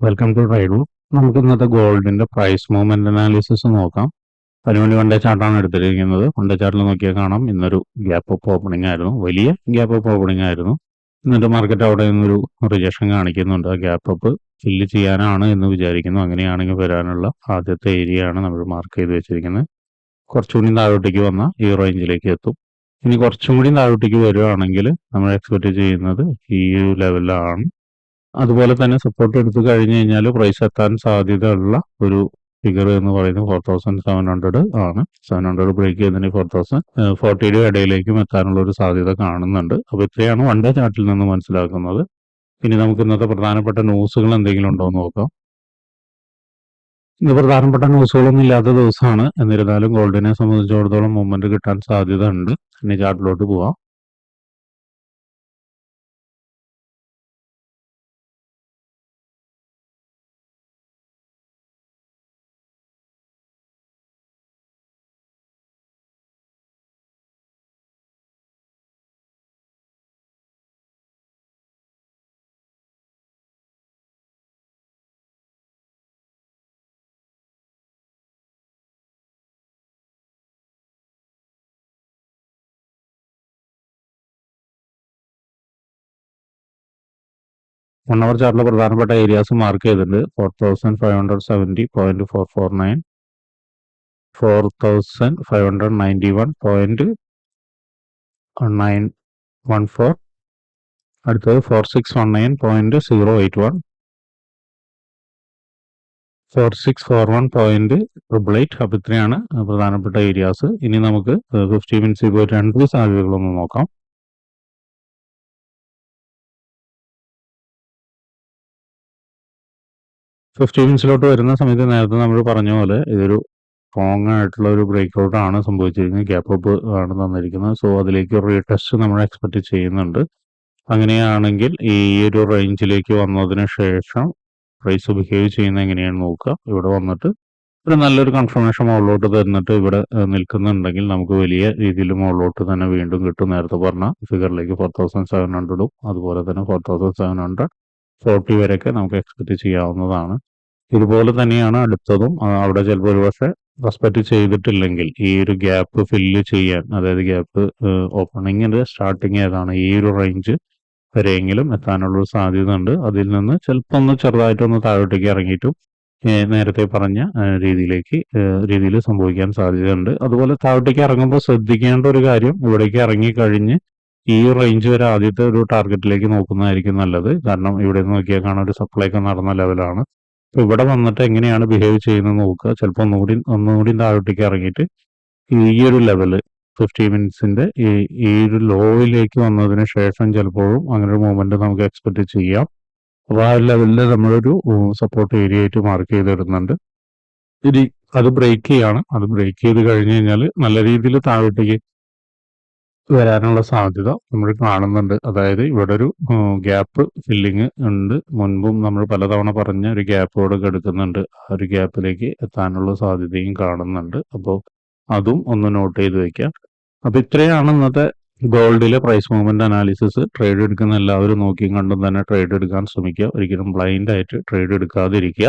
Welcome to ട്രൈഡു നമുക്ക് ഇന്നത്തെ ഗോൾഡിന്റെ പ്രൈസ് മൂവ്മെന്റ് അനാലിസിസ് നോക്കാം. അതിനുവേണ്ടി വണ്ടേ ചാർട്ടാണ് എടുത്തിരിക്കുന്നത്. ഡേ ചാർട്ടിൽ നോക്കിയാൽ കാണാം. ഇന്നൊരു ഗ്യാപ്പ് അപ്പ് ഓപ്പണിംഗ് ആയിരുന്നു. വലിയ ഗ്യാപ്പ് അപ്പ് ഓപ്പണിംഗ് ആയിരുന്നു. ഇന്നത്തെ മാർക്കറ്റ് അവിടെ നിന്നൊരു റിജക്ഷൻ കാണിക്കുന്നുണ്ട്. ആ ഗ്യാപ്പ് അപ്പ് ഫില്ല് ചെയ്യാനാണ് എന്ന് വിചാരിക്കുന്നു. അങ്ങനെയാണെങ്കിൽ വരാനുള്ള ആദ്യത്തെ ഏരിയ ആണ് നമ്മൾ മാർക്ക് ചെയ്ത് വെച്ചിരിക്കുന്നത്. കുറച്ചുകൂടി താഴോട്ടേക്ക് വന്ന ഈ റേഞ്ചിലേക്ക് എത്തും. ഇനി കുറച്ചും കൂടി താഴോട്ടേക്ക് വരുവാണെങ്കിൽ നമ്മൾ എക്സ്പെക്ട് ചെയ്യുന്നത് ഈ ലെവലിലാണ് അതുപോലെ തന്നെ സപ്പോർട്ട് എടുത്തു കഴിഞ്ഞു കഴിഞ്ഞാൽ പ്രൈസ് എത്താൻ സാധ്യതയുള്ള ഒരു ഫിഗർ എന്ന് പറയുന്നത് ഫോർ തൗസൻഡ് സെവൻ ഹൺഡ്രഡ് ആണ്. സെവൻ ഹൺഡ്രഡ് ബ്രേക്ക് ചെയ്തതിന് ഫോർ തൗസൻഡ് ഫോർട്ടിയുടെ ഇടയിലേക്കും എത്താനുള്ള ഒരു സാധ്യത കാണുന്നുണ്ട്. അപ്പോൾ ഇത്രയാണ് വൺ ഡേ ചാർട്ടിൽ നിന്ന് മനസ്സിലാക്കുന്നത്. ഇനി നമുക്ക് ഇന്നത്തെ പ്രധാനപ്പെട്ട ന്യൂസുകൾ എന്തെങ്കിലും ഉണ്ടോ എന്ന് നോക്കാം. ഇന്ന് പ്രധാനപ്പെട്ട ന്യൂസുകളൊന്നും ഇല്ലാത്ത ദിവസമാണ്. എന്നിരുന്നാലും ഗോൾഡിനെ സംബന്ധിച്ചിടത്തോളം മൂവ്മെന്റ് കിട്ടാൻ സാധ്യത ഉണ്ട്. ഇനി ചാർട്ടിലോട്ട് പോവാം. അവർ ചാർട്ടിലെ പ്രധാനപ്പെട്ട ഏരിയാസ് മാർക്ക് ചെയ്തിട്ടുണ്ട്. Four thousand five hundred seventy point four four nine four thousand five hundred ninety one point nine one four അടുത്തത് four six one nine point zero eight one four six four one point triple eight അപ്പം ഇത്രയാണ് പ്രധാനപ്പെട്ട areas ഇനി നമുക്ക് fifty മിനിറ്റ്സിൽ പോയിട്ട് രണ്ട് സാധ്യതകളൊന്ന് നോക്കാം. Fifty മിനിറ്റ്സിലോട്ട് വരുന്ന സമയത്ത് നേരത്തെ നമ്മൾ പറഞ്ഞ പോലെ ഇതൊരു സ്ട്രോങ് ആയിട്ടുള്ള ഒരു ബ്രേക്ക് ഔട്ട് ആണ് സംഭവിച്ചിരിക്കുന്നത്. ഗ്യാപ്പ് അപ്പ് ആണ് തന്നിരിക്കുന്നത്. സോ അതിലേക്ക് റീടെസ്റ്റ് നമ്മൾ എക്സ്പെക്ട് ചെയ്യുന്നുണ്ട്. അങ്ങനെയാണെങ്കിൽ ഈ ഒരു റേഞ്ചിലേക്ക് വന്നതിന് ശേഷം പ്രൈസ് ബിഹേവ് ചെയ്യുന്നത് എങ്ങനെയാണ് നോക്കുക. ഇവിടെ വന്നിട്ട് ഒരു നല്ലൊരു കൺഫർമേഷൻ മുകളിലോട്ട് തന്നിട്ട് ഇവിടെ നിൽക്കുന്നുണ്ടെങ്കിൽ നമുക്ക് വലിയ രീതിയിൽ മുകളിലോട്ട് തന്നെ വീണ്ടും കിട്ടും. നേരത്തെ പറഞ്ഞ ഫിഗറിലേക്ക് ഫോർ തൗസൻഡ് സെവൻ ഹൺഡ്രഡും അതുപോലെ തന്നെ four thousand seven hundred forty വരെയൊക്കെ നമുക്ക് എക്സ്പെക്ട് ചെയ്യാവുന്നതാണ്. ഇതുപോലെ തന്നെയാണ് അടുത്തതും. അവിടെ ചിലപ്പോൾ ഒരു പക്ഷേ റെസ്പെക്ട് ചെയ്തിട്ടില്ലെങ്കിൽ ഈ ഒരു ഗ്യാപ്പ് ഫില്ല് ചെയ്യാൻ അതായത് ഗ്യാപ്പ് ഓപ്പണിങ്ങിന്റെ സ്റ്റാർട്ടിങ് ഏതാണ് ഈ ഒരു റേഞ്ച് വരെയെങ്കിലും എത്താനുള്ള ഒരു സാധ്യത ഉണ്ട് അതിൽ നിന്ന് ചിലപ്പോൾ ഒന്ന് ചെറുതായിട്ടൊന്ന് താഴോട്ടേക്ക് ഇറങ്ങിയിട്ടും നേരത്തെ പറഞ്ഞ രീതിയിലേക്ക് രീതിയിൽ സംഭവിക്കാൻ സാധ്യതയുണ്ട്. അതുപോലെ താഴോട്ടേക്ക് ഇറങ്ങുമ്പോൾ ശ്രദ്ധിക്കേണ്ട ഒരു കാര്യം ഇവിടേക്ക് ഇറങ്ങി കഴിഞ്ഞ് ഈ റേഞ്ച് വരെ ആദ്യത്തെ ഒരു ടാർഗറ്റിലേക്ക് നോക്കുന്നതായിരിക്കും നല്ലത്. കാരണം ഇവിടെ നിന്ന് നോക്കിയാൽ കാണാൻ ഒരു സപ്ലൈ ഒക്കെ നടന്ന ലെവലാണ് അപ്പോൾ ഇവിടെ വന്നിട്ട് എങ്ങനെയാണ് ബിഹേവ് ചെയ്യുന്നത് നോക്കുക. ചിലപ്പോൾ ഒന്നുകൂടി ഒന്നുകൂടി താഴോട്ടേക്ക് ഇറങ്ങിയിട്ട് ഈ ഒരു ലെവൽ ഫിഫ്റ്റി മിനിറ്റ്സിന്റെ ഈ ഒരു ലോയിലേക്ക് വന്നതിന് ശേഷം ചിലപ്പോഴും അങ്ങനെ ഒരു മൂവ്മെന്റ് നമുക്ക് എക്സ്പെക്ട് ചെയ്യാം. അപ്പോൾ ആ ലെവലിൽ നമ്മളൊരു സപ്പോർട്ട് ഏരിയ ആയിട്ട് മാർക്ക് ചെയ്തിടുന്നുണ്ട് ഇനി അത് ബ്രേക്ക് ചെയ്യാണ്. അത് ബ്രേക്ക് ചെയ്ത് കഴിഞ്ഞ് കഴിഞ്ഞാൽ നല്ല രീതിയിൽ താഴോട്ടേക്ക് വരാനുള്ള സാധ്യത നമ്മൾ കാണുന്നുണ്ട്. അതായത് ഇവിടെ ഒരു ഗ്യാപ്പ് ഫില്ലിങ് ഉണ്ട്. മുൻപും നമ്മൾ പലതവണ പറഞ്ഞ ഒരു ഗ്യാപ്പോട് എടുക്കുന്നുണ്ട്. ആ ഒരു ഗ്യാപ്പിലേക്ക് എത്താനുള്ള സാധ്യതയും കാണുന്നുണ്ട്. അപ്പോൾ അതും ഒന്ന് നോട്ട് ചെയ്ത് വെക്കാം. അപ്പോൾ ഇത്രയാണ് ഇന്നത്തെ ഗോൾഡിലെ പ്രൈസ് മൂവ്മെന്റ് അനാലിസിസ് ട്രേഡ് എടുക്കുന്ന എല്ലാവരും നോക്കിയും കണ്ടും തന്നെ ട്രേഡ് എടുക്കാൻ ശ്രമിക്കുക. ഒരിക്കലും ബ്ലൈൻഡ് ആയിട്ട് ട്രേഡ് എടുക്കാതിരിക്കുക.